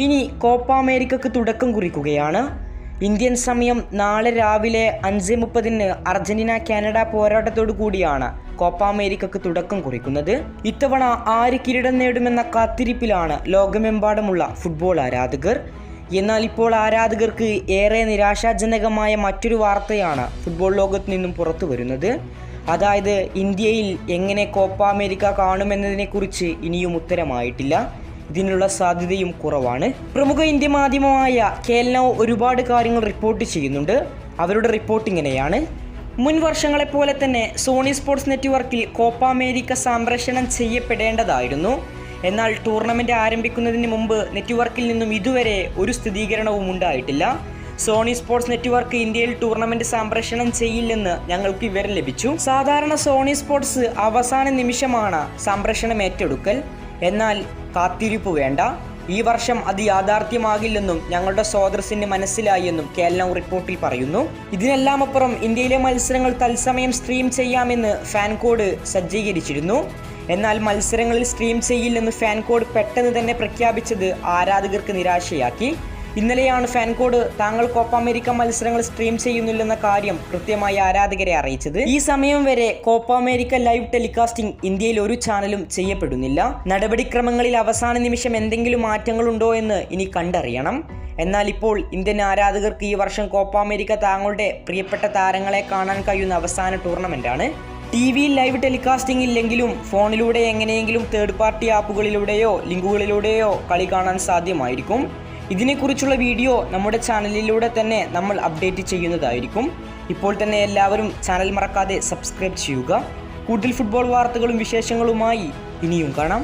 ഇനി കോപ്പ അമേരിക്കക്ക് തുടക്കം കുറിക്കുകയാണ്. ഇന്ത്യൻ സമയം നാളെ രാവിലെ അഞ്ച് മുപ്പതിന് അർജന്റീന കാനഡ പോരാട്ടത്തോടു കൂടിയാണ് കോപ്പ അമേരിക്കക്ക് തുടക്കം കുറിക്കുന്നത്. ഇത്തവണ ആര് കിരീടം നേടുമെന്ന കാത്തിരിപ്പിലാണ് ലോകമെമ്പാടുമുള്ള ഫുട്ബോൾ ആരാധകർ. എന്നാൽ ഇപ്പോൾ ആരാധകർക്ക് ഏറെ നിരാശാജനകമായ മറ്റൊരു വാർത്തയാണ് ഫുട്ബോൾ ലോകത്ത് നിന്നും പുറത്തു വരുന്നത്. അതായത് ഇന്ത്യയിൽ എങ്ങനെ കോപ്പ അമേരിക്ക കാണുമെന്നതിനെക്കുറിച്ച് ഇനിയും ഉത്തരമായിട്ടില്ല. ഇതിനുള്ള സാധ്യതയും കുറവാണ്. പ്രമുഖ ഇന്ത്യ മാധ്യമമായ കേൽനോ ഒരുപാട് കാര്യങ്ങൾ റിപ്പോർട്ട് ചെയ്യുന്നുണ്ട്. അവരുടെ റിപ്പോർട്ട് ഇങ്ങനെയാണ്. മുൻ വർഷങ്ങളെപ്പോലെ തന്നെ സോണി സ്പോർട്സ് നെറ്റ്വർക്കിൽ കോപ്പ അമേരിക്ക സംപ്രേഷണം ചെയ്യപ്പെടേണ്ടതായിരുന്നു. എന്നാൽ ടൂർണമെന്റ് ആരംഭിക്കുന്നതിന് മുമ്പ് നെറ്റ്വർക്കിൽ നിന്നും ഇതുവരെ ഒരു സ്ഥിരീകരണവും ഉണ്ടായിട്ടില്ല. സോണി സ്പോർട്സ് നെറ്റ്വർക്ക് ഇന്ത്യയിൽ ടൂർണമെന്റ് സംപ്രേഷണം ചെയ്യില്ലെന്ന് ഞങ്ങൾക്ക് വിവരം ലഭിച്ചു. സാധാരണ സോണി സ്പോർട്സ് അവസാന നിമിഷമാണ് സംപ്രേഷണം ഏറ്റെടുക്കൽ. എന്നാൽ കാത്തിരിപ്പ് വേണ്ട. ഈ വർഷം അത് യാഥാർത്ഥ്യമാകില്ലെന്നും ഞങ്ങളുടെ സോദർസിന് മനസ്സിലായെന്നും കേരളം റിപ്പോർട്ടിൽ പറയുന്നു. ഇതിനെല്ലാം അപ്പുറം ഇന്ത്യയിലെ മത്സരങ്ങൾ തത്സമയം സ്ട്രീം ചെയ്യാമെന്ന് ഫാൻ കോഡ് സജ്ജീകരിച്ചിരുന്നു. എന്നാൽ മത്സരങ്ങളിൽ സ്ട്രീം ചെയ്യില്ലെന്ന് ഫാൻ കോഡ് പെട്ടെന്ന് തന്നെ പ്രഖ്യാപിച്ചത് ആരാധകർക്ക് നിരാശയാക്കി. ഇന്നലെയാണ് ഫാൻകോഡ് താങ്കൾ കോപ്പ അമേരിക്ക മത്സരങ്ങൾ സ്ട്രീം ചെയ്യുന്നില്ലെന്ന കാര്യം കൃത്യമായി ആരാധകരെ അറിയിച്ചത്. ഈ സമയം വരെ കോപ്പ അമേരിക്ക ലൈവ് ടെലികാസ്റ്റിംഗ് ഇന്ത്യയിൽ ഒരു ചാനലും ചെയ്യപ്പെടുന്നില്ല. നടപടിക്രമങ്ങളിൽ അവസാന നിമിഷം എന്തെങ്കിലും മാറ്റങ്ങളുണ്ടോ എന്ന് ഇനി കണ്ടറിയണം. എന്നാൽ ഇപ്പോൾ ഇന്ത്യൻ ആരാധകർക്ക് ഈ വർഷം കോപ്പ അമേരിക്ക താങ്കളുടെ പ്രിയപ്പെട്ട താരങ്ങളെ കാണാൻ കഴിയുന്ന അവസാന ടൂർണമെന്റാണ് ടി വി ലൈവ് ടെലികാസ്റ്റിംഗ് ഇല്ലെങ്കിലും ഫോണിലൂടെ എങ്ങനെയെങ്കിലും തേർഡ് പാർട്ടി ആപ്പുകളിലൂടെയോ ലിങ്കുകളിലൂടെയോ കളി കാണാൻ സാധ്യമായിരിക്കും. ഇതിനെക്കുറിച്ചുള്ള വീഡിയോ നമ്മുടെ ചാനലിലൂടെ തന്നെ നമ്മൾ അപ്ഡേറ്റ് ചെയ്യുന്നതായിരിക്കും. ഇപ്പോൾ തന്നെ എല്ലാവരും ചാനൽ മറക്കാതെ സബ്സ്ക്രൈബ് ചെയ്യുക. കൂടുതൽ ഫുട്ബോൾ വാർത്തകളും വിശേഷങ്ങളുമായി ഇനിയും കാണാം.